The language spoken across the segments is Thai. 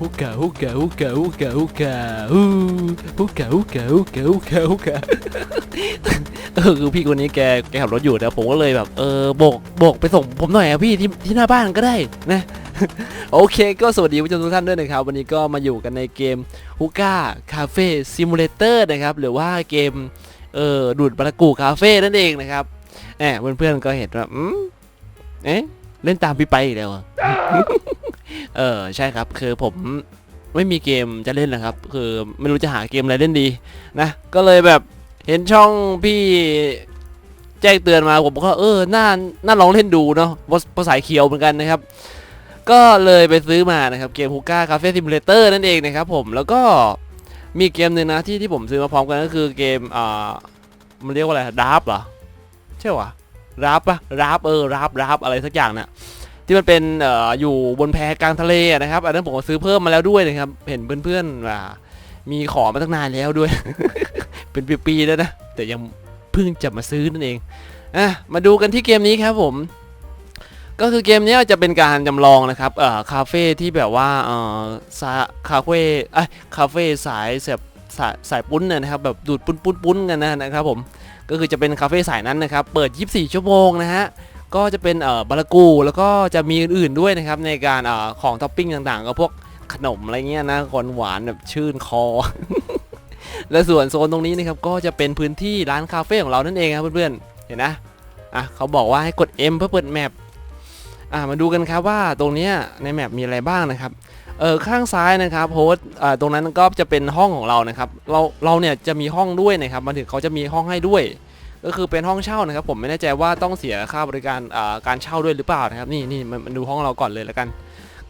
ฮุกกะฮุกกะฮุกกะฮุกกะฮุกกะฮูฮุกกะฮุกกะฮุกกะฮุกกะฮุกกะเออคือพี่คนนี้แกแกขับรถอยู่นะผมก็เลยแบบเออโบกโบกไปส่งผมหน่อยอะพี่ที่ที่หน้าบ้านก็ได้นะโอเคก็สวัสดีผู้ชมทุกท่านด้วยนะครับ วันนี้ก็มาอยู่กันในเกมฮุก้าคาเฟ่ซิมูเลเตอร์นะครับ หรือว่าเกมเออดูดบารากูคาเฟ่นั่นเองนะครับแหมเพื่อนๆก็เห็นว่าอืมเอ๊ะเล่นตามพี่ไปอีกแล้ว เออใช่ครับ คือผมไม่มีเกมจะเล่นนะครับ คือไม่รู้จะหาเกมอะไรเล่นดีนะ ก็เลยแบบเห็นช่องพี่แจ้งเตือนมาผมก็เออน่าน่าลองเล่นดูเนาะเพราะเพราเขียวเหมือนกันนะครับ ก็เลยไปซื้อมานะครับเกมฮุก้าคาเฟ่ซิมูเลเตอร์นั่นเองนะครับผมแล้วก็มีเกมหนึ่งนะที่ที่ผมซื้อมาพร้อมกันก็คือเกมอ่ามันเรียกว่าอะไรดาร์ฟเหรอใช่วะรับปะรับเออรับรับอะไรสักอย่างน่ะ ที่มันเป็นอออยู่บนแพกลางทะเลนะครับอันนั้นผมก็ซื้อเพิ่มมาแล้วด้วยนะครับ เห็นเพื่อนๆว่ามีขอมาตั้งนานแล้วด้วย เป็นปีๆแล้วนะ แต่ยังเพิ่งจะมาซื้อนั่นเองอะมาดูกันที่เกมนี้ครับผม ก็คือเกมนี้จะเป็นการจำลองนะครับเอ่อคาเฟ่ที่แบบว่าเอ่อซาคาเฟ่เอ้ยคาเฟ่สายแบบสายสายปุ้นเนี่ยนะครับแบบดูดปุ้นปุ้นปุ้นกันนะนะครับผมก็คือจะเป็นคาเฟ่สายนั้นนะครับ เปิด 24 ชั่วโมงนะฮะ ก็จะเป็นเอ่อบารากูแล้วก็จะมีอื่นๆด้วยนะครับในการเอ่อของท็อปปิ้งต่างๆก็พวกขนมอะไรเงี้ยนะคนหวานแบบชื่นคอ และส่วนโซนตรงนี้นะครับก็จะเป็นพื้นที่ร้านคาเฟ่ของเรานั่นเองครับเพื่อนๆเห็นนะอะเขาบอกว่าให้กด M เพื่อเปิดแมปอะมาดูกันครับว่าตรงเนี้ยในแมปมีอะไรบ้างนะครับเออข้างซ้ายนะครับโพสอ่าตรงนั้นก็จะเป็นห้องของเรานะครับเราเราเนี่ยจะมีห้องด้วยนะครับมาถึงเขาจะมีห้องให้ด้วย ก็คือเป็นห้องเช่านะครับ ผมไม่แน่ใจว่าต้องเสียค่าบริการการเช่าด้วยหรือเปล่านะครับ นี่นี่มันดูห้องเราก่อนเลยแล้วกัน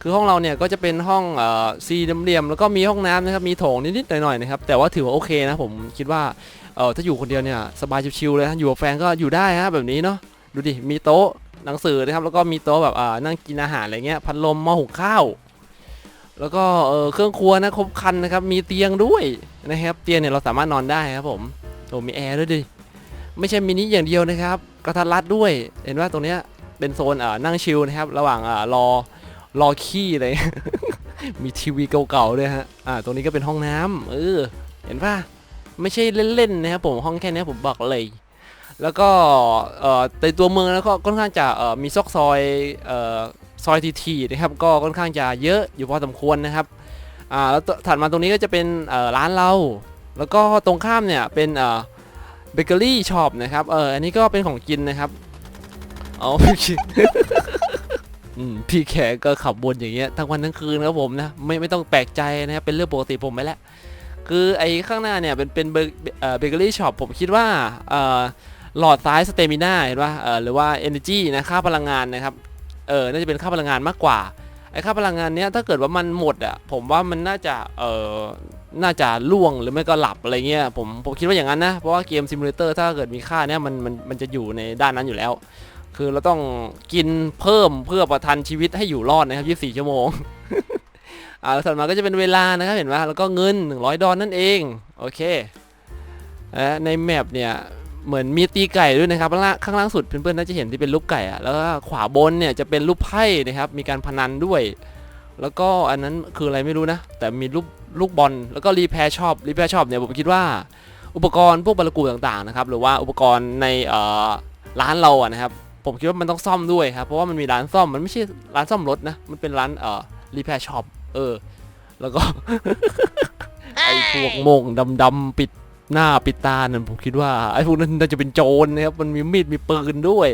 คือห้องเราเนี่ยก็จะเป็นห้องเอ่อสี่เหลี่ยมแล้วก็มีห้องน้ำนะครับมีโถงนิดๆหน่อยๆนะครับแต่ว่าถือว่าโอเคนะผมคิดว่าเออถ้าอยู่คนเดียวเนี่ยสบายชิวๆเลยนะอยู่กับแฟนก็อยู่ได้ฮะแบบนี้เนาะดูดิมีโต๊ะหนังสือนะครับแล้วก็มีโต๊ะแบบอ่านั่งกินอาหารอะไรเงี้ยพัดลมหม้อหุงข้าว แล้วก็เออเครื่องครัวนะครบครันนะครับมีเตียงด้วยนะครับเตียงเนี่ยเราสามารถนอนได้ครับผมโอ้มีแอร์ด้วยดิ ไม่ใช่มินิอย่างเดียวนะครับ กระทัดรัดด้วย เห็นว่าตรงเนี้ยเป็นโซนอ่อนั่งชิลนะครับ ระหว่างอ่ารอรอขี้อะไรมีทีวีเก่าๆด้วยฮะอ่าตรงนี้ก็เป็นห้องน้ำเออ เห็นป่ะไม่ใช่เล่นๆนะครับผมห้องแค่นี้ผมบอกเลยแล้วก็ในตัวเมืองแล้วก็ค่อนข้างจะมีซอกซอยออซอยทีๆนะครับก็ค่อนข้างจะเยอะอยู่พอสมควรนะครับแล้วถัดมาตรงนี้ก็จะเป็นร้านเรา แล้วก็ตรงข้ามเนี่ยเป็น เบเกอรี่ช็อปนะครับ เออ อันนี้ก็เป็นของกินนะครับอ๋อพี่คิดพี่แขกก็ขับวนอย่างเงี้ยทั้งวันทั้งคืนครับผมนะ ไม่ไม่ต้องแปลกใจนะครับ เป็นเรื่องปกติผมไปแล้ว คือไอ้ข้างหน้าเนี่ยเป็นเป็นเบเบเกอรี่ช็อปผมคิดว่าเออหลอดซ้ายสเตมิน่าเห็นป่ะเออหรือว่า Energy นะค่าพลังงานนะครับ เออ น่าจะเป็นค่าพลังงานมากกว่า ไอ้ค่าพลังงานเนี้ยถ้าเกิดว่ามันหมดอะผมว่ามันน่าจะเออน่าจะล่วงหรือไม่ก็หลับอะไรเงี้ยผมผมคิดว่าอย่างนั้นนะ เพราะว่าเกมซิมูเลเตอร์ถ้าเกิดมีค่าเนี้ยมันมันมันจะอยู่ในด้านนั้นอยู่แล้ว คือเราต้องกินเพิ่มเพื่อประทันชีวิตให้อยู่รอดนะครับ 24 ชั่วโมงอ่าแล้วถัดมาก็จะเป็นเวลานะครับเห็นไหมแล้วก็เงิน 100 ดอลนั่นเอง โอเคและในแมปเนี่ย เหมือนมีตีไก่ด้วยนะครับ ข้างล่างข้างล่างสุดเพื่อนๆน่าจะเห็นที่เป็นรูปไก่อะแล้วก็ขวาบนเนี่ยจะเป็นรูปไพ่นะครับ มีการพนันด้วย แล้วก็อันนั้นคืออะไรไม่รู้นะ แต่มีรูปลูกบอล แล้วก็รีแพร์ชอปรีแพร์ชอปเนี่ยผมคิดว่า อุปกรณ์พวกบารกูต่างๆนะครับ หรือว่าอุปกรณ์ในร้านเราอะนะครับ ผมคิดว่ามันต้องซ่อมด้วยครับ เพราะว่ามันมีร้านซ่อม มันไม่ใช่ร้านซ่อมรถนะ มันเป็นร้านเอ่อรีแพร์ช็อป เออ แล้วก็ไอ้พวกโมงดำๆปิด หน้าปิดตานั่นผมคิดว่าไอ้พวกนั้นน่าจะเป็นโจรนะครับมันมีมีดมีปืนด้วย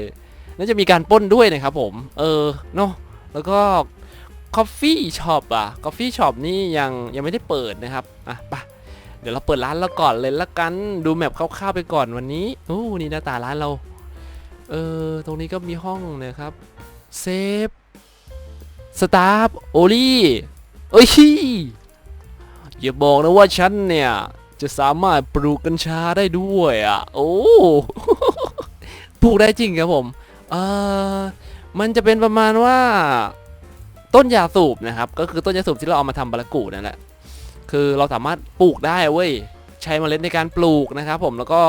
น่าจะมีการป้นด้วยนะครับผม เออเนาะแล้วก็คอฟฟี่ช็อปอะคอฟฟี่ช็อปนี่ยังยังไม่ได้เปิดนะครับอะปะเดี๋ยวเราเปิดร้านเราก่อนเลยละกันดูแมปคร่าวๆไปก่อนวันนี้โอ้นี่หน้าตาร้านเรา เออตรงนี้ก็มีห้องนะครับเซฟสตาฟโอลี่เอ้ยอย่าบอกนะว่าฉันเนี่ย จะสามารถปลูกกัญชาได้ด้วยอะ โอ้ปลูกได้จริงครับผมเออมันจะเป็นประมาณว่าต้นยาสูบนะครับ ก็คือต้นยาสูบที่เราเอามาทำบารากูนั่นแหละคือเราสามารถปลูกได้เว้ยใช้เมล็ดในการปลูกนะครับ ผมแล้วก็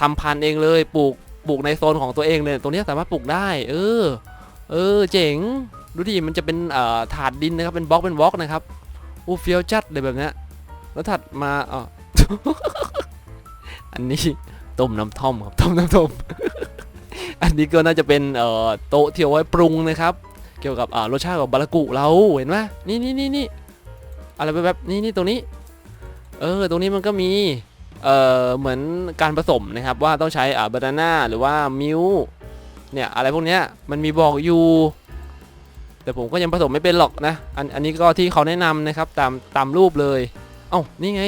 ทำพันธุ์เองเลยปลูกปลูกในโซนของตัวเองเลยตรงนี้สามารถปลูกได้ เออ เออ เจ๋งดูดิมันจะเป็นเอ่อถาดดินนะครับเป็นบล็อกเป็นบล็อกนะครับอู้เฟี้ยวจัดเลยแบบเนี้ยแล้วถัดมาอ๋อ อันนี้ต้มน้ำท่อมครับต้มน้ำท่อม อันนี้ก็น่าจะเป็นเอ่อโต๊ะที่เอาไว้ปรุงนะครับ เกี่ยวกับอ่ารสชาติของบารากุเราเห็นไหมนี่นี่นี่นี่อะไรแบบนี่นี่ตรงนี้ เออตรงนี้มันก็มีเอ่อเหมือนการผสมนะครับว่าต้องใช้อ่าบานาน่าหรือว่ามิลเนี่ยอะไรพวกเนี้ยมันมีบอกอยู่แต่ผมก็ยังผสมไม่เป็นหรอกนะ อันอันนี้ก็ที่เขาแนะนำนะครับตามตามรูปเลย เอ้านี่ไง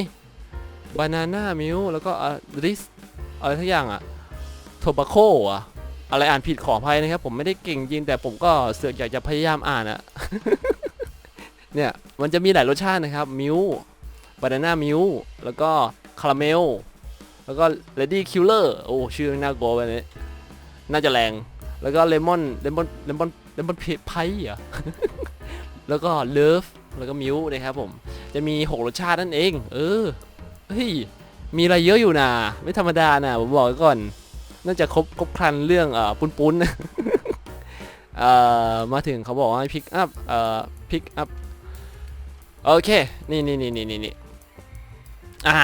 บานาน่ามิลแล้วก็ริสอะไรทุกอย่างอะโทบาโคอะอะไรอ่านผิดขออภัยนะครับ ผมไม่ได้เก่งจริงแต่ผมก็เสือกอยากจะพยายามอ่านอะเนี่ยมันจะมีหลายรสชาตินะครับมิลบานาน่ามิลแล้วก็คาราเมลแล้วก็เลดี้คิลเลอร์โอ้ชื่อน่ากลัวไปเลยน่าจะแรงแล้วก็เลมอนเลมอนเลมอนเลมอนไพร์อะแล้วก็เลิฟแล้วก็มิวนะครับผม จะมี 6 รสชาตินั่นเอง เออ เฮ้ยมีอะไรเยอะอยู่นะไม่ธรรมดานะผมบอกไว้ก่อน น่าจะครบครบครันเรื่องเอ่อปุ้นปุ้นเอ่อมาถึงเขาบอกว่าพิกอัพเอ่อพิกอัพโอเคนี่นี่นี่นี่นี่นี่อ่า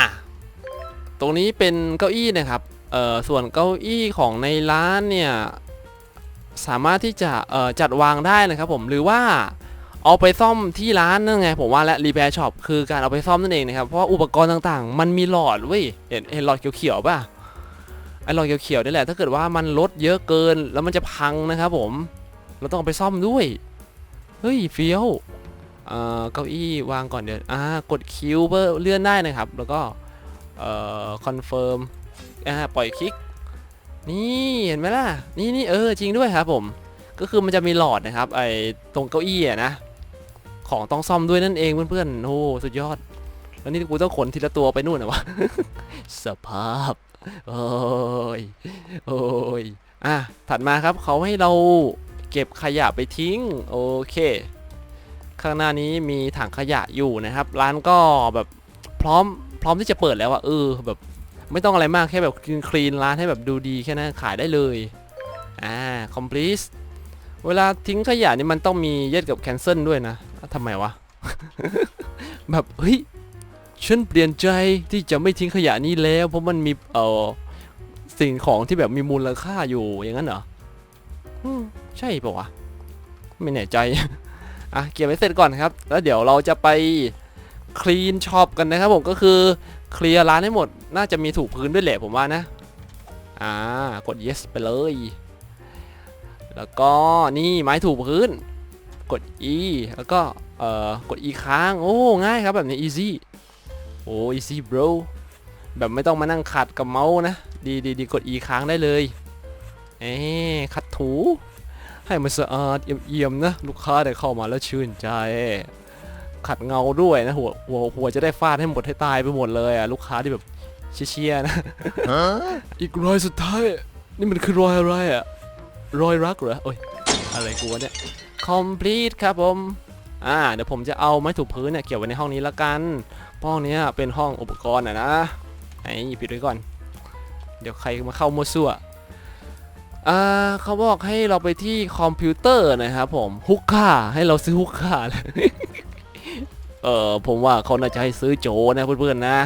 ตรงนี้เป็นเก้าอี้นะครับเอ่อส่วนเก้าอี้ของในร้านเนี่ยสามารถที่จะเอ่อจัดวางได้นะครับผมหรือว่า เอาไปซ่อมที่ร้านนั่นไงผมว่าและรีแพร์ช็อปคือการเอาไปซ่อมนั่นเองนะครับเพราะว่าอุปกรณ์ต่างๆ มันมีหลอดเว้ยเห็นเห็นหลอดเขียวๆป่ะไอ้หลอดเขียวๆนี่แหละถ้าเกิดว่ามันลดเยอะเกินแล้วมันจะพังนะครับผมเราต้องเอาไปซ่อมด้วยเฮ้ยเฟี้ยวเอ่อเก้าอี้วางก่อนเดี๋ยวอ่ากดคิวเพื่อเลื่อนได้นะครับ แล้วก็เอ่อคอนเฟิร์มอ่าปล่อยคลิกนี่เห็นไหมล่ะนี่นี่เออจริงด้วยครับผม ก็คือมันจะมีหลอดนะครับไอ้ตรงเก้าอี้อะนะ ของต้องซ่อมด้วยนั่นเองเพื่อนๆโอ้สุดยอด แล้วนี่กูต้องขนทีละตัวไปนู่นนะวะ สภาพ โอ้ย โอ้ย อะ ถัดมาครับเขาให้เราเก็บขยะไปทิ้ง โอเค ข้างหน้านี้มีถังขยะอยู่นะครับ ร้านก็แบบพร้อมพร้อมที่จะเปิดแล้วอะเออแบบไม่ต้องอะไรมากแค่แบบคลีนร้านให้แบบดูดีแค่นั้นขายได้เลยอ่า complete เวลาทิ้งขยะนี่มันต้องมีเย็ดกับ cancel ด้วยนะอะ ทำไมวะ แบบเฮ้ยฉันเปลี่ยนใจที่จะไม่ทิ้งขยะนี้แล้ว เพราะมันมีเอ่อสิ่งของที่แบบมีมูลค่าอยู่อย่างนั้นเหรออใช่ปะวะ ไม่แน่ใจอะเก็บไว้เสร็จก่อนครับ แล้วเดี๋ยวเราจะไปคลีนช็อปกันนะครับผมก็คือเคลียร์ร้านให้หมด น่าจะมีถูกพื้นด้วยแหละผมว่านะ อ่ากด yes ไปเลย แล้วก็นี่ไม้ถูกพื้น กด e แล้วก็เอ่อกด e ค้าง โอ้ ง่ายครับแบบนี้ easy โอ้ easy bro แบบไม่ต้องมานั่งขัดกับเมาส์นะ ดีดีดีกด e ค้างได้เลย เอ๊ะขัดถู ให้มันสะอาดเอี่ยมๆนะ ลูกค้าได้เข้ามาแล้วชื่นใจ ขัดเงาด้วยนะ หัวหัวหัวจะได้ฟาดให้หมดให้ตายไปหมดเลยอะลูกค้าที่แบบเชี่ยๆนะ อีกรอยสุดท้าย นี่มันคือรอยอะไรอะรอยรักเหรอโอ้ยอะไรกูวะเนี่ย complete ครับผม อ่า เดี๋ยวผมจะเอาไม้ถูพื้นเนี่ยเก็บไว้ในห้องนี้ละกันห้องนี้เป็นห้องอุปกรณ์อะนะ ไหนปิดไว้ก่อน เดี๋ยวใครมาเข้ามั่วซั่วอ่าเขาบอกให้เราไปที่คอมพิวเตอร์นะครับผม ฮุกค่าให้เราซื้อฮุกค่าเลยเออผมว่าเขาน่าจะให้ซื้อโจนะเพื่อนๆนะ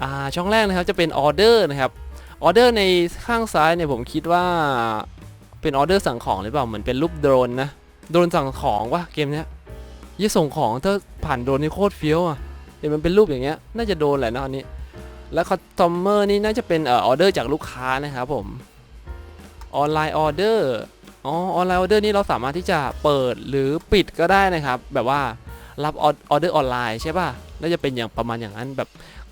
อ่า ช่องแรกนะครับจะเป็นออเดอร์นะครับ ออเดอร์ในข้างซ้ายเนี่ยผมคิดว่าเป็นออเดอร์สั่งของหรือเปล่า เหมือนเป็นรูปโดรนนะ โดนสั่งของวะเกมเนี้ยยี่ส่งของถ้าผ่านโดนนี่โคตรเฟี้ยวอะเห็นมันเป็นรูปอย่างเงี้ยน่าจะโดนแหละนะอันนี้ แล้วคอตอมเมอร์นี่น่าจะเป็นเอ่อออเดอร์จากลูกค้านะครับผมออนไลน์ออเดอร์อ๋อออนไลน์ออเดอร์นี่เราสามารถที่จะเปิดหรือปิดก็ได้นะครับ แบบว่ารับออเดอร์ออนไลน์ใช่ป่ะน่าจะเป็นอย่างประมาณอย่างนั้นแบบ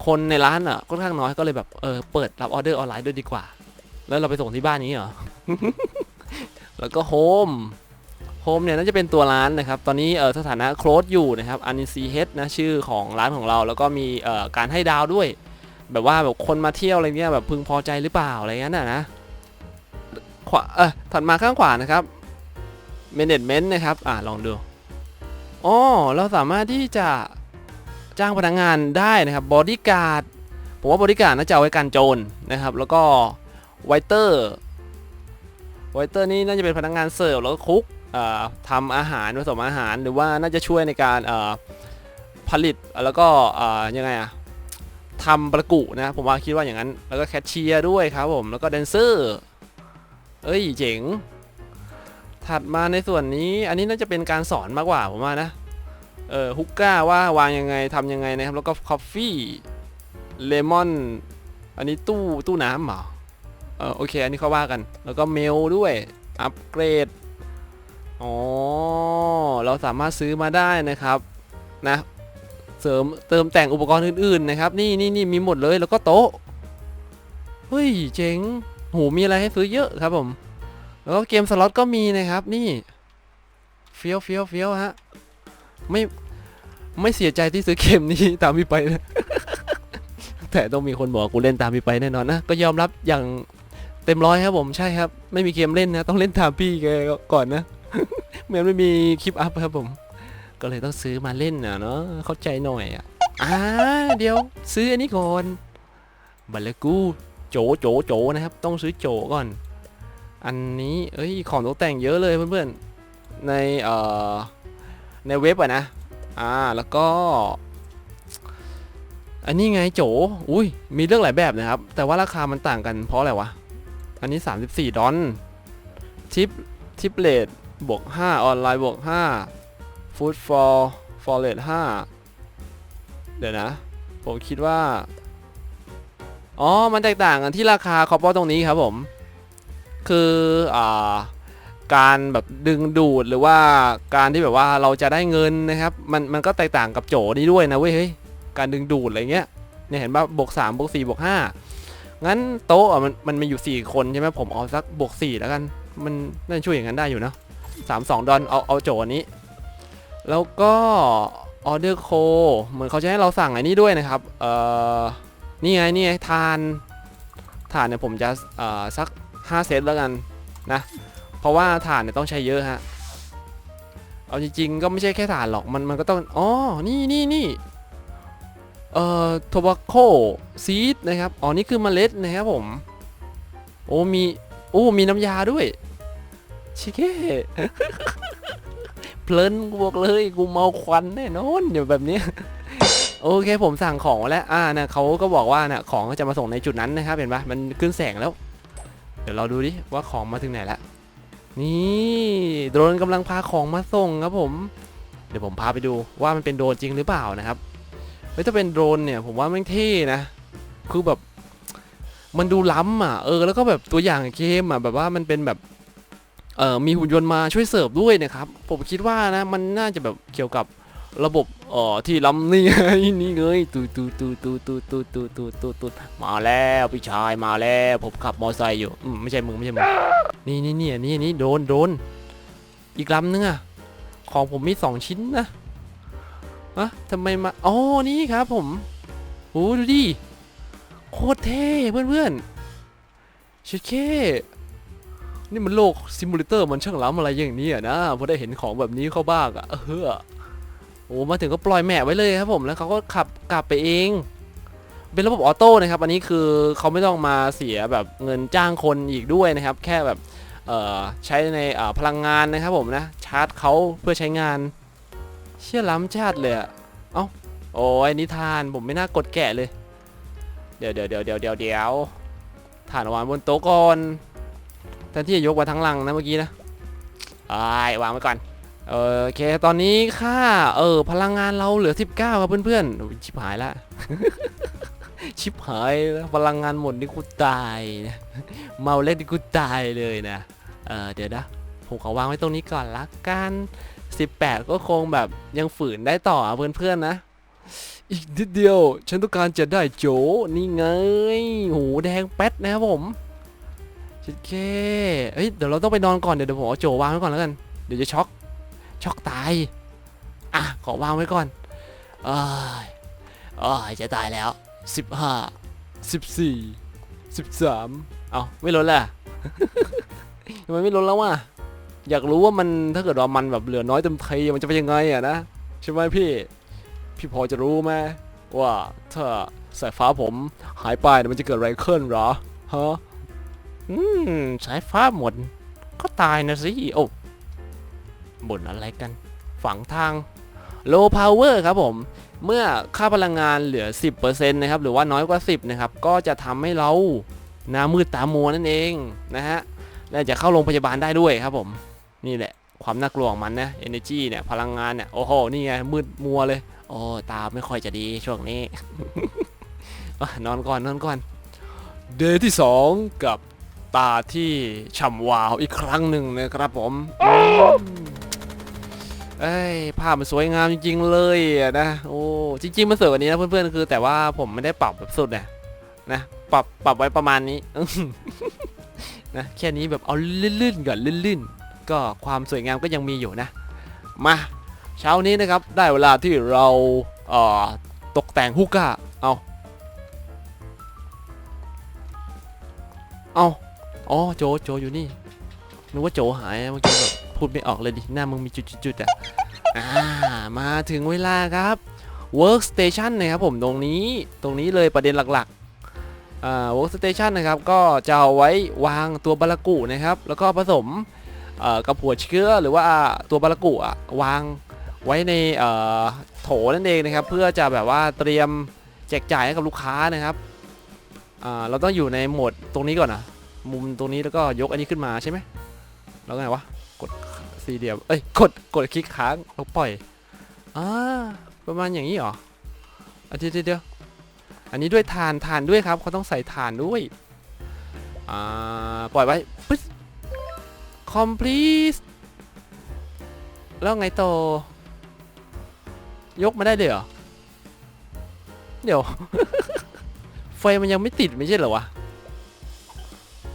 คนในร้านอะค่อนข้างน้อยก็เลยแบบเออเปิดรับออเดอร์ออนไลน์ด้วยดีกว่า แล้วเราไปส่งที่บ้านนี้เหรอ แล้วก็โฮม โฮมเนี่ยน่าจะเป็นตัวร้านนะครับ ตอนนี้เออสถานะโคลดอยู่นะครับอันนี้ซีเฮดนะชื่อของร้านของเรา แล้วก็มีเอ่อการให้ดาวด้วย แบบว่าแบบคนมาเที่ยวอะไรเงี้ยแบบพึงพอใจหรือเปล่าอะไรเงี้ยน่ะนะขวาเออถัดมาข้างขวานะครับ management นะครับอ่าลองดูอ๋อเราสามารถที่จะจ้างพนักงานได้นะครับบอดี้การ์ดผมว่าบอดี้การ์ดน่าจะเอาไว้กันโจรนะครับ แล้วก็ไวเตอร์ไวเตอร์นี่น่าจะเป็นพนักงานเสิร์ฟแล้วก็คุก ทำอาหารผสมอาหารหรือว่าน่าจะช่วยในการผลิตแล้วก็ยังไงอะทำประกุนะผมว่าคิดว่าอย่างนั้น แล้วก็แคชเชียร์ด้วยครับผมแล้วก็แดนเซอร์เอ้ยเจ๋ง ถัดมาในส่วนนี้อันนี้น่าจะเป็นการสอนมากกว่าผมว่านะเออฮุกก้าว่าวางยังไงทำยังไงนะครับ แล้วก็คอฟฟี่เลมอนอันนี้ตู้ตู้น้ำเหรอเออโอเค อันนี้เขาว่ากัน แล้วก็เมลด้วยอัปเกรด อ๋อ เราสามารถซื้อมาได้นะครับนะเสริมเติมแต่งอุปกรณ์อื่นๆนะครับ นี่นี่นี่มีหมดเลยแล้วก็โต๊ะเฮ้ยเจ๋งโหมีอะไรให้ซื้อเยอะครับผม แล้วก็เกมสล็อตก็มีนะครับนี่เฟี้ยวเฟี้ยวเฟี้ยวฮะไม่ไม่เสียใจที่ซื้อเกมนี้ตามพี่ไปนะแต่ต้องมีคนบอกกูเล่นตามพี่ไปแน่นอนนะก็ยอมรับอย่างเต็มร้อยครับผมใช่ครับ ไม่มีเกมเล่นนะ ต้องเล่นตามพี่แกก่อนนะ เหมือนไม่มีคลิปอัพครับผม ก็เลยต้องซื้อมาเล่นนะเนาะเข้าใจหน่อยอะอ่าเดี๋ยวซื้ออันนี้ก่อนบัลลกูโจโจโจนะครับ ต้องซื้อโจก่อน อันนี้เอ้ยของตกแต่งเยอะเลยเพื่อนๆในเอ่อในเว็บอะนะอ่าแล้วก็ อันนี้ไงโจอุ้ยมีเรื่องหลายแบบนะครับ แต่ว่าราคามันต่างกันเพราะอะไรวะ อันนี้ 34 ดอลทิปทิปเลด บวก5ออนไลน์บวก5ฟู้ดฟอร์ฟอร์เรท5เดี๋ยวนะ ผมคิดว่า อ๋อ มันแตกต่างกันที่ราคาคอปเปอร์ตรงนี้ครับผม คืออ่าการแบบดึงดูดหรือว่าการที่แบบว่าเราจะได้เงินนะครับมันมันก็แตกต่างกับโจนี้ด้วยนะเว้ยเฮ้ยการดึงดูดอะไรเงี้ยเนี่ยเห็นป่ะบวก3บวก4บวก5งั้นโต๊ะมันมันมีอยู่ 4 คนใช่ไหมผมเอาสักบวก4แล้วกัน มันน่าช่วยอย่างนั้นได้อยู่นะ 3 2 ดอลเอาเอาโจอันนี้ แล้วก็ออเดอร์โคเหมือนเขาจะให้เราสั่งไอ้นี้ด้วยนะครับ เอ่อ นี่ไงนี่ไงทานทานเนี่ยผมจะเอ่อสัก 5 เซตแล้วกันนะ เพราะว่าถ่านเนี่ยต้องใช้เยอะฮะ เอาจริงๆ ก็ไม่ใช่แค่ถ่านหรอก มันมันก็ต้อง อ๋อ นี่นี่นี่เอ่อทบาโคซีดนะครับ อ๋อ นี่คือเมล็ดนะครับผม โอ้มี โอ้ มีน้ำยาด้วย ชิเก้เพลินกูบอกเลยกูเมาควันแน่นอนเดี๋ยวแบบนี้โอเคผมสั่งของแล้วอ่านะเขาก็บอกว่านะของก็จะมาส่งในจุดนั้นนะครับเห็นปะมันขึ้นแสงแล้ว เดี๋ยวเราดูดิว่าของมาถึงไหนแล้วนี่โดรนกำลังพาของมาส่งครับผม เดี๋ยวผมพาไปดูว่ามันเป็นโดรนจริงหรือเปล่านะครับเฮ้ยถ้าเป็นโดรนเนี่ยผมว่าม่งเท่นะ คือแบบ มันดูล้ำอะเออแล้วก็แบบตัวอย่างเกมอะแบบว่ามันเป็นแบบ เออมีหุ่นยนต์มาช่วยเสิร์ฟด้วยนะครับ ผมคิดว่านะมันน่าจะแบบเกี่ยวกับระบบเอ่อที่ล้ำนี่ไงนี่เลยตูตูตูตูตูตูตูตูตูตูมาแล้วพี่ชายมาแล้วผมขับมอเตอร์ไซค์อยู่อืมไม่ใช่มึงไม่ใช่มึงนี่นี่นี่นี่นี่โดนโดนอีกลำนึงอะของผมมีสองชิ้นนะอะทำไมมาอ๋อนี่ครับผมโอ้ดูดิโคตรเท่เพื่อนเพื่อนๆชิดเค นี่มันโลกซิมูเลเตอร์มันช่างล้ำอะไรอย่างนี้อะนะพอได้เห็นของแบบนี้เข้าบ้างอะเออโอ้มาถึงก็ปล่อยแม่ไว้เลยครับผมแล้วเขาก็ขับกลับไปเอง เป็นระบบออโต้นะครับ อันนี้คือเขาไม่ต้องมาเสียแบบเงินจ้างคนอีกด้วยนะครับ แค่แบบใช้ในพลังงานนะครับผมนะชาร์จเขาเพื่อใช้งาน เชื่อล้ำชาติเลยอะเอ้าโอ้ยนิทานผมไม่น่ากดแกะเลย เดี๋ยวเดี๋ยวเดี๋ยวเดี๋ยวเดี๋ยวเดี๋ยวฐานวางบนโต๊ะก่อน แทนที่จะยกมาทั้งลังนะเมื่อกี้นะไอ้ยวางไว้ก่อนเออโอเค ตอนนี้ค่าเออพลังงานเราเหลือ 19ครับเพื่อนๆโอ้ยชิบหายละชิบหายพลังงานหมดนี่กูตายนะเมาเล่นนี่กูตายเลยนะเออเดี๋ยวนะผมขอวางไว้ตรงนี้ก่อนละกัน18 ก็คงแบบยังฝืนได้ต่ออะเพื่อนๆนะ อีกนิดเดียว ฉันต้องการจะได้โจนี่ไงโหแดงแป๊ดนะครับผม ชิดเคเฮ้ย เดี๋ยวเราต้องไปนอนก่อน เดี๋ยวผมเอาโจวางไว้ก่อนแล้วกัน เดี๋ยวจะช็อก ช็อกตาย อะ ขอวางไว้ก่อนเอ้ยเอ้ยจะตายแล้วสิบห้าสิบสี่สิบสามเอาไม่ลดละทำไมไม่ลดแล้ววะ อยากรู้ว่ามันถ้าเกิดว่ามันแบบเหลือน้อยเต็มทีมันจะเป็นยังไงอะนะ ใช่ไหมพี่ พี่พอจะรู้ไหมว่าถ้าสายฟ้าผมหายไปมันจะเกิดอะไรขึ้นหรอ ฮะ อืม สายฟ้าหมด ก็ตายนะสิ โอ้บ่นอะไรกัน ฝังทาง low power ครับผม เมื่อค่าพลังงานเหลือ 10%นะครับ หรือว่าน้อยกว่า 10 นะครับ ก็จะทำให้เราหน้ามืดตามัวนั่นเองนะฮะ และจะเข้าโรงพยาบาลได้ด้วยครับผม นี่แหละ ความน่ากลัวของมันนะ energy เนี่ย พลังงานเนี่ย โอ้โห นี่ไง มืดมัวเลย โอ้ ตาไม่ค่อยจะดีช่วงนี้ นอนก่อน นอนก่อน เดย์ที่ 2 กับ ตาที่ฉ่ำวาวอีกครั้งหนึ่งนะครับผมเอ้ยภาพมันสวยงามจริง ๆ เลยนะโอ้จริง ๆมันสวยกว่านี้นะเพื่อนๆคือ แต่ว่าผมไม่ได้ปรับแบบสุดนะนะปรับปรับไว้ประมาณนี้นะแค่นี้แบบเอาลื่นๆก่อนลื่นๆ ก็ความสวยงามก็ยังมีอยู่นะ มาเช้านี้นะครับได้เวลาที่เราเอ่อตกแต่งฮุกก้าเอาเอา อ๋อโจโจอยู่นี่นึกว่าโจหายเมื่อกี้แบบพูดไม่ออกเลยดิหน้ามึงมีจุดๆๆอะอ่ามาถึงเวลาครับ workstation นะครับผมตรงนี้ตรงนี้เลยประเด็นหลักๆอ่า workstation นะครับก็จะเอาไว้วางตัวบารากุนะครับ แล้วก็ผสมกับหัวเชื้อหรือว่าตัวบารากุอะวางไว้ในโถนั่นเองนะครับ เพื่อจะแบบว่าเตรียมแจกจ่ายให้กับลูกค้านะครับอ่าเราต้องอยู่ในโหมดตรงนี้ก่อนนะ มุมตรงนี้แล้วก็ยกอันนี้ขึ้นมาใช่ไหมแล้วไงวะกดสี่เหลี่ยมเอ้ยกดกดคลิกค้างแล้วปล่อยอ่าประมาณอย่างนี้เหรออะเดี๋ยวเดี๋ยวอันนี้ด้วยฐานฐานด้วยครับเขาต้องใส่ฐานด้วยอ่าปล่อยไว้ปึ๊ด complete แล้วไงต่อยกมาได้เลยเหรอ เดี๋ยว ไฟมันยังไม่ติดไม่ใช่เหรอวะ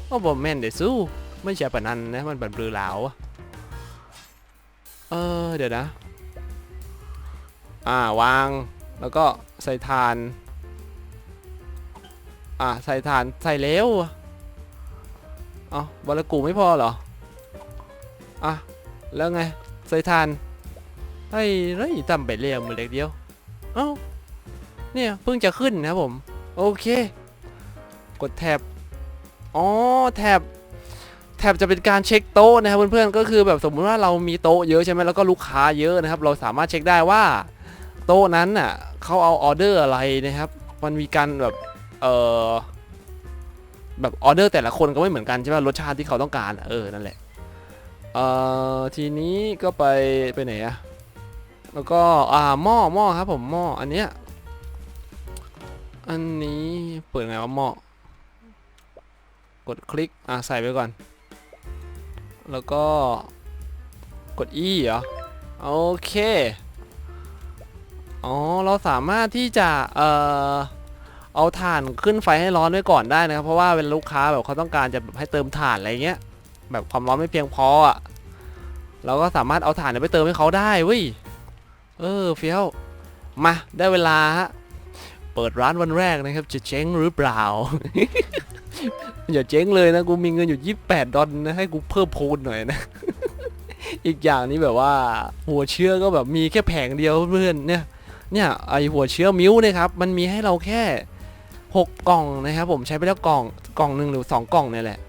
ก็บอกแม่นเดี๋ยสู้ไม่ใช่ปะนันนะมันเป็นปลือเหลาวเออเดี๋ยวนะ อ่าวางแล้วก็ใส่ทาน อ่าใส่ทานใส่แล้วเอาบาลกูไม่พอเหรอ อะ แล้วไง ใส่ทานเฮ้ยเฮ้ยทำไปเรียมมือเล็กเดียว เอ้า เนี่ย เพิ่งจะขึ้นนะผม โอเค กดแท็บ อ๋อแท็บแท็บจะเป็นการเช็คโต๊ะนะครับเพื่อนๆก็คือแบบสมมุติว่าเรามีโต๊ะเยอะใช่ไหมแล้วก็ลูกค้าเยอะนะครับ เราสามารถเช็คได้ว่าโต๊ะนั้นน่ะเขาเอาออเดอร์อะไรนะครับ มันมีการแบบเออแบบออเดอร์แต่ละคนก็ไม่เหมือนกันใช่ไหมรสชาติที่เขาต้องการเออนั่นแหละเอ่อทีนี้ก็ไปไปไหนอะแล้วก็อ่าหม้อหม้อครับผมหม้ออันเนี้ยอันนี้เปิดไงวะหม้อ กดคลิก อะ ใส่ไปก่อน แล้วก็กด E เหรอ โอเค อ๋อ เราสามารถที่จะ เอ่อ เอาถ่านขึ้นไฟให้ร้อนไว้ก่อนได้นะครับ เพราะว่าเป็นลูกค้าแบบเขาต้องการจะแบบให้เติมถ่านอะไรเงี้ย แบบความร้อนไม่เพียงพออะ เราก็สามารถเอาถ่านไปเติมให้เขาได้เว้ย เออเฟี้ยว มาได้เวลาฮะ เปิดร้านวันแรกนะครับ จะเจ๊งหรือเปล่า อย่าเจ๊งเลยนะ กูมีเงินอยู่ 28 ดอลนะ ให้กูเพิ่มพูนหน่อยนะ อีกอย่างนี้แบบว่า หัวเชื้อก็แบบมีแค่แผงเดียวเพื่อนเนี่ย เนี่ยไอหัวเชื้อมิ้วเนี่ยครับ มันมีให้เราแค่ 6 กล่องนะครับผมใช้ไปแล้วกล่องกล่องหนึ่งหรือ 2 กล่องเนี่ยแหละ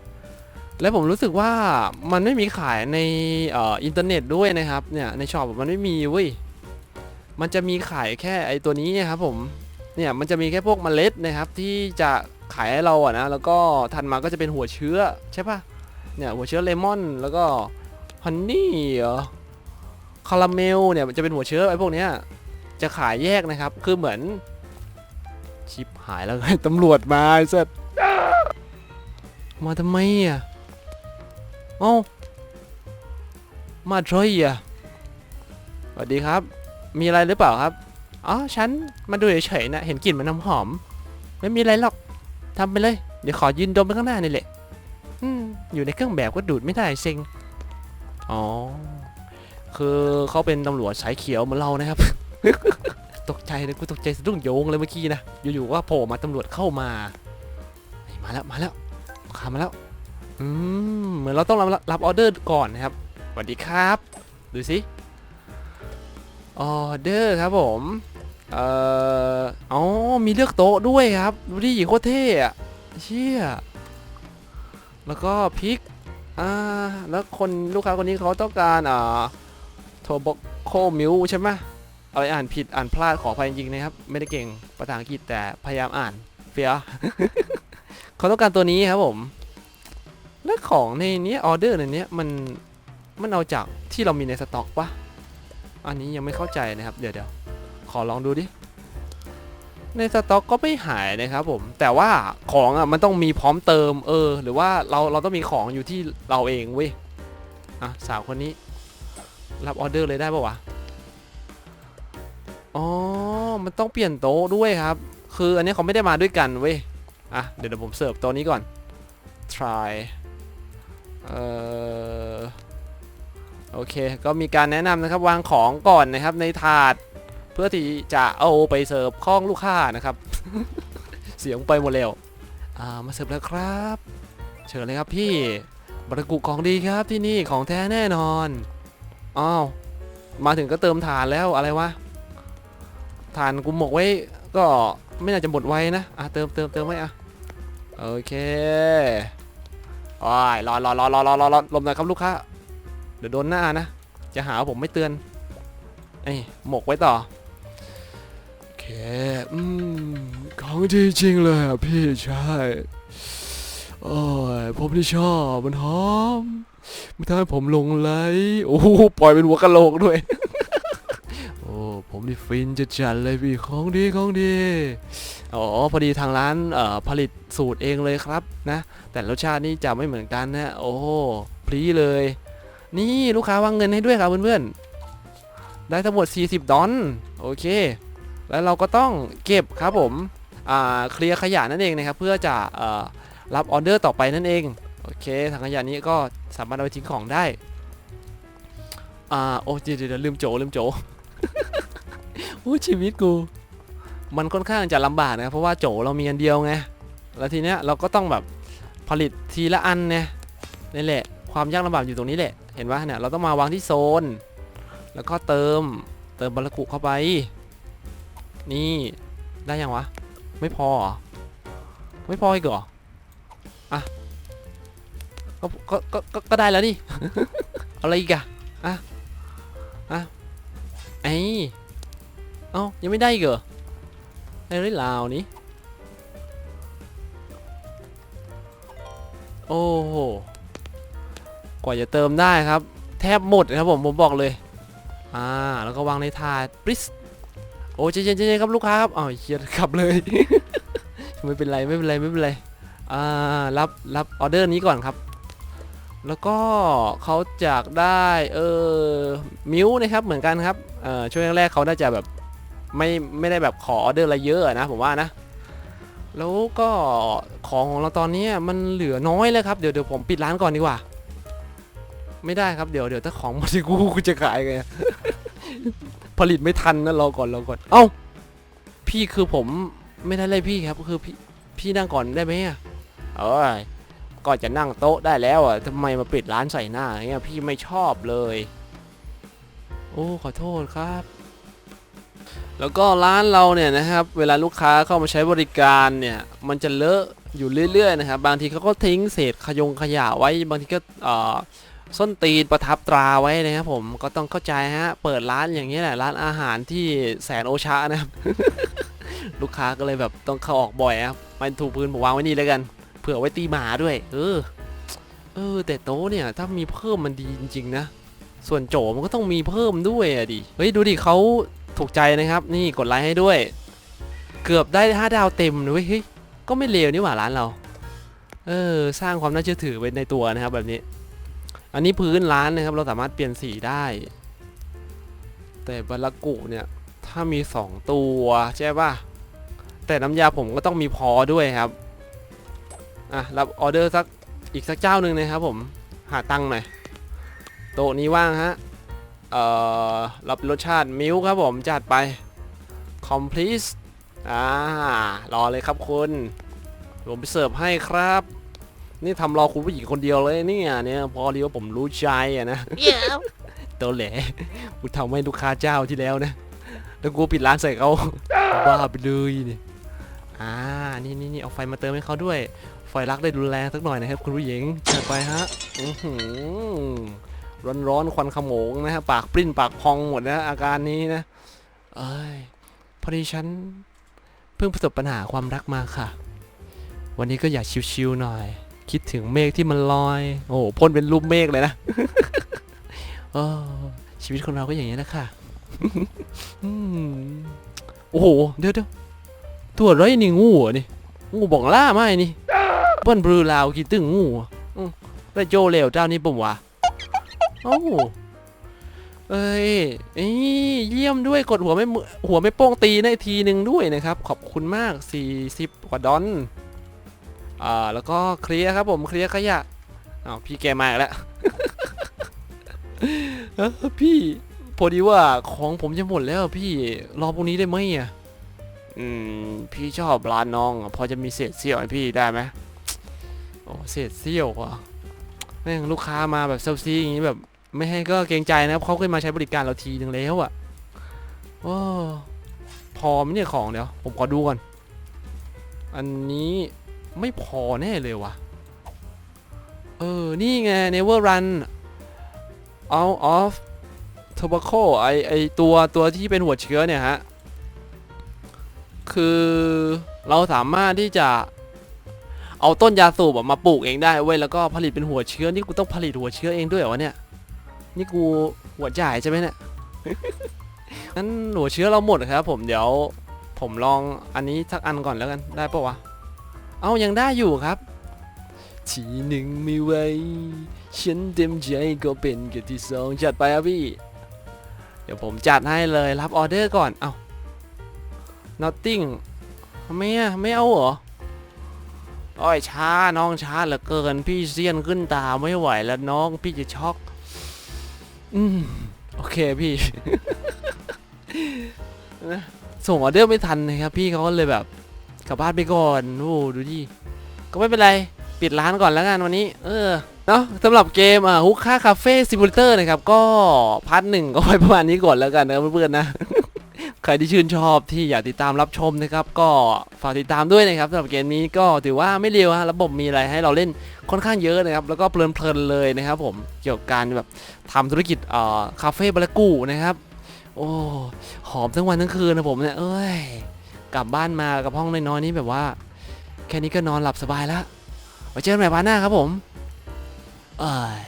และผมรู้สึกว่ามันไม่มีขายในเอ่ออินเทอร์เน็ตด้วยนะครับ เนี่ยในช็อปมันไม่มีเว้ย มันจะมีขายแค่ไอตัวนี้นะครับผม เนี่ยมันจะมีแค่พวกเมล็ดนะครับที่จะ ขายให้เราอะนะ แล้วก็ถัดมาก็จะเป็นหัวเชื้อใช่ปะเนี่ยหัวเชื้อเลมอนแล้วก็ฮันนี่เหรอคาราเมลเนี่ยมันจะเป็นหัวเชื้อไอ้พวกเนี้ยจะขายแยกนะครับ คือเหมือนชิปหายแล้วไงตำรวจมาไอ้สัสมาทำไมอะเอ้ามาทรอยอะสวัสดีครับ มีอะไรหรือเปล่าครับ อ๋อ ฉันมาดูเฉยๆนะ เห็นกลิ่นมันน้ำหอม ไม่มีอะไรหรอก ทำไปเลย เดี๋ยวขอยืนดมไปข้างหน้านี่แหละอืมอยู่ในเครื่องแบบก็ดูดไม่ได้เซ็งอ๋อ คือเขาเป็นตำรวจสายเขียวเหมือนเรานะครับ ตกใจเลยกูตกใจสะดุ้งโยงเลยเมื่อกี้นะ อยู่ๆว่าโผล่มาตำรวจเข้ามา มาแล้วมาแล้วขามาแล้ว อืม เหมือนเราต้องรับรับออเดอร์ก่อนนะครับ สวัสดีครับ ดูสิ ออเดอร์ครับผม เอ่ออ๋อ มีเลือกโต๊ะด้วยครับ ดูดิโคตรเท่อะเชี่ย แล้วก็พริก อ่า แล้วคนลูกค้าคนนี้เขาต้องการอ่าโทบโคมิลใช่ไหมอะไรอ่านผิดอ่านพลาดขออภัยจริงๆนะครับ ไม่ได้เก่งภาษาอังกฤษแต่พยายามอ่านเฟียเขาต้องการตัวนี้ครับผม และของในนี้ออเดอร์ในนี้มันมันเอาจากที่เรามีในสต็อกปะอันนี้ยังไม่เข้าใจนะครับ เดี๋ยวเดี๋ยว ขอลองดูดิ ในสต็อกก็ไม่หายนะครับผม แต่ว่าของอะมันต้องมีพร้อมเติมเออ หรือว่าเราเราต้องมีของอยู่ที่เราเองเว้ย อะสาวคนนี้ รับออเดอร์เลยได้ปะวะ อ๋อ มันต้องเปลี่ยนโต๊ะด้วยครับ คืออันนี้เขาไม่ได้มาด้วยกันเว้ย อะเดี๋ยวเดี๋ยวผมเสิร์ฟโต๊ะนี้ก่อน try เอ่อโอเค ก็มีการแนะนำนะครับ วางของก่อนนะครับในถาด พื่อที่จะเอาไปเสิร์ฟข้องลูกค้านะครับ เสียงไปหมดแล้วอ่ามาเสิร์ฟแล้วครับ เชิญเลยครับพี่บรรกุของดีครับที่นี่ของแท้แน่นอนอ้าวมาถึงก็เติมฐานแล้วอะไรวะฐานกูหมกไว้ก็ไม่น่าจะหมดไว้นะอะเติมเติมเติมไว้อะโอเคโอ้ยรอรอรอรอรอรอรอลมหน่อยครับลูกค้าเดี๋ยวโดนหน้านะ จะหาผมไม่เตือนไอ้หมกไว้ต่อ อเคอืม ของดีจริงเลยอะพี่ใช่โอ้ยผมที่ชอบมันหอมมันทำให้ผมหลงไหลโอ้โหปล่อยเป็นหัวกะโหลกด้วย โอ้ผมนี่ฟินจะจัดเลยพี่ของดีของดี อ๋อพอดีทางร้านเอ่อผลิตสูตรเองเลยครับนะ แต่รสชาตินี่จะไม่เหมือนกันนะ โอ้พรีเลย นี่ลูกค้าวางเงินให้ด้วยครับเพื่อนๆได้ทั้งหมด 40 ดอลโอเค แล้วเราก็ต้องเก็บครับผมเคลียร์ขยะนั่นเองนะครับเพื่อจะอรับออเดอร์ต่อไปนั่นเองโอเคถังขยะนี้ก็สามารถเอาไปทิ้งของได้อ่าโอ้เดี๋ยวเดี๋ยวเดี๋ยวลืมโจลืมโจโอ้ชีวิตกู มันค่อนข้างจะลำบากนะเพราะว่าโจเรามีอันเดียวไงแล้วทีเนี้ยเราก็ต้องแบบผลิตทีละอันเนี่ยนี่แหละความยากลำบากอยู่ตรงนี้แหละ เห็นว่าเนี่ยเราต้องมาวางที่โซน แล้วก็เติมเติมบรรกุเข้าไป นี่ได้ยังวะ ไม่พอหรอ ไม่พออีกเหรอ อะ ก็ก็ก็ก็ได้แล้วนี่ อะไรอีกอะอะ อะ ไอ้เอ้ายังไม่ได้อีกเหรอได้หรือเปล่านี่โอ้โห กว่าจะเติมได้ครับ แทบหมดครับผม ผมบอกเลย อ่า แล้วก็วางในถาดปริส โอ้เจเจนเจนครับลูกค้าครับอ้าวเฮียขับเลย ไม่เป็นไรไม่เป็นไรไม่เป็นไรอ่ารับรับออเดอร์นี้ก่อนครับ แล้วก็เขาจากได้เออมิวนะครับเหมือนกันครับเอ่อช่วงแรกๆเขาน่าจะแบบไม่ไม่ได้แบบขอออเดอร์อะไรเยอะนะผมว่านะ แล้วก็ของของเราตอนนี้มันเหลือน้อยเลยครับเดี๋ยวเดี๋ยวผมปิดร้านก่อนดีกว่า ไม่ได้ครับเดี๋ยวเดี๋ยวถ้าของหมดที่กูกูจะขายไง ผลิตไม่ทันนะรอก่อนรอก่อน เอ้า พี่คือผมไม่ได้เลยพี่ครับคือพี่พี่นั่งก่อนได้ไหมอะเอ้ยก็จะนั่งโต๊ะได้แล้วอะทำไมมาปิดร้านใส่หน้าอย่างเงี้ยพี่ไม่ชอบเลย โอ้ขอโทษครับ แล้วก็ร้านเราเนี่ยนะครับ เวลาลูกค้าเข้ามาใช้บริการเนี่ย มันจะเลอะอยู่เรื่อยๆนะครับ บางทีเขาก็ทิ้งเศษขยงขยะไว้ บางทีก็เอ่อ ส้นตีนประทับตราไว้นะครับผมก็ต้องเข้าใจฮะ เปิดร้านอย่างนี้แหละร้านอาหารที่แสนโอชานะครับ ลูกค้าก็เลยแบบต้องเข้าออกบ่อยครับมันถูกพื้นผมวางไว้นี่แล้วกัน เผื่อไว้ตีหมาด้วย เออ เออ แต่โต๊ะเนี่ยถ้ามีเพิ่มมันดีจริง ๆ นะ ส่วนโจมันก็ต้องมีเพิ่มด้วยอะดิ เฮ้ยดูดิเขาถูกใจนะครับ นี่กดไลค์ให้ด้วย เกือบได้5ดาวเต็มเลยเว้ยเฮ้ยก็ไม่เลวนี่หว่าร้านเรา เออ สร้างความน่าเชื่อถือไว้ในตัวนะครับแบบนี้ อันนี้พื้นร้านนะครับเราสามารถเปลี่ยนสีได้ แต่บาลากุเนี่ยถ้ามี 2 ตัวใช่ป่ะแต่น้ำยาผมก็ต้องมีพอด้วยครับอะรับออเดอร์สักอีกสักเจ้าหนึ่งนะครับผมหาตังค์หน่อยโต๊ะนี้ว่างฮะเอ่อรับรสชาติมิลครับผมจัดไป complete อ่ารอเลยครับคุณผมไปเสิร์ฟให้ครับ นี่ทำรอคุณผู้หญิงคนเดียวเลยเนี่ยเนี่ยพอดีว่าผมรู้ใจอะนะ Yeah. ตัวแหล่กูทำให้ลูกค้าเจ้าที่แล้วนะแล้วกูปิดร้านใส่เขาบ้าไปเลยนี่อ่านี่นี่นี่เอาไฟมาเติมให้เขาด้วย ไฟรักได้รุนแรงสักหน่อยนะครับคุณผู้หญิงจัดไปฮะอื้อหือร้อนร้อนๆควันขโมงนะฮะปากปริ้นปากพองหมดนะอาการนี้นะเอ้ยพอดีฉันเพิ่งประสบปัญหาความรักมาค่ะ วันนี้ก็อยากชิวๆหน่อย คิดถึงเมฆที่มันลอย โอ้โหพ่นเป็นรูปเมฆเลยนะเออชีวิตของเราก็อย่างนี้นะค่ะอโอ้โห เดี๋ยวเดี๋ยวตัวไรนี่งูเหรอนี่ งูบอกล่าไม่นี่เปิ้นบรูลาวกี่ตึงงูแล้วโจเลวเจ้านี่ปุ่มวะโอ้เอ้ยเยี่ยมด้วยกดหัวไม่มือหัวไม่โป้งตีได้ทีหนึ่งด้วยนะครับ ขอบคุณมาก 40 กว่าดอน อ่าแล้วก็เคลียร์ครับผมเคลียร์ขยะอ้าวพี่แกมาอีกแล้วเออพี่พอดีว่าของผมจะหมดแล้วพี่รอพรุ่งนี้ได้ไหมอะอืมพี่ชอบร้านน้องอะพอจะมีเศษเสี้ยวให้พี่ได้ไหมโอ้เศษเสี้ยวอะแม่งลูกค้ามาแบบเซลซีอย่างนี้แบบ ไม่ให้ก็เกรงใจนะครับเขาเคยมาใช้บริการเราทีหนึ่งแล้วอะโอ้พอไหมเนี่ยของเดี๋ยว ผมขอดูก่อน อันนี้ ไม่พอแน่เลยว่ะเออ นี่ไง never run out of tobacco ไอไอตัวตัวที่เป็นหัวเชื้อเนี่ยฮะ คือเราสามารถที่จะเอาต้นยาสูบมาปลูกเองได้เว้ยแล้วก็ผลิตเป็นหัวเชื้อนี่กูต้องผลิตหัวเชื้อเองด้วยเหรอวะเนี่ย นี่กูหัวจ่ายใช่ไหมเนี่ยงั้นหัวเชื้อเราหมดครับ ผมเดี๋ยวผมลองอันนี้สักอันก่อนแล้วกันได้ปะวะ เอายังได้อยู่ครับ ทีหนึ่งไม่ไหวฉันเต็มใจก็เป็นกับที่สองจัดไปครับพี่ เดี๋ยวผมจัดให้เลยรับออเดอร์ก่อน เอา nothing ไมอะไม่เอาเหรอโอ้ยช้าน้องช้าเหลือเกิน พี่เซียนขึ้นตาไม่ไหวแล้วน้องพี่จะช็อก อืม โอเคพี่ ส่งออเดอร์ไม่ทันนะครับ พี่เขาก็เลยแบบ กลับบ้านไปก่อนโอ้ดูดิก็ไม่เป็นไรปิดร้านก่อนแล้วกันวันนี้ เออเนาะสำหรับเกมอะฮุกค่าคาเฟ่ซิมูเลเตอร์นะครับก็พาร์ทหนึ่งก็ไว้ประมาณนี้ก่อนแล้วกันนะเพื่อนๆนะ ใครที่ชื่นชอบที่อยากติดตามรับชมนะครับ ก็ฝากติดตามด้วยนะครับสำหรับเกมนี้ก็ถือว่าไม่เร็วฮะระบบมีอะไรให้เราเล่นค่อนข้างเยอะนะครับ แล้วก็เพลินๆเลยนะครับ ผมเกี่ยวกับการแบบทำธุรกิจเอ่อคาเฟ่บารากูนะครับ โอ้หอมทั้งวันทั้งคืนนะผมเนี่ยเอ้ย กลับบ้านมากับห้องน้อยๆนี่แบบว่า แค่นี้ก็นอนหลับสบายแล้วไว้เจอกันใหม่วันหน้าครับผมเอ้ย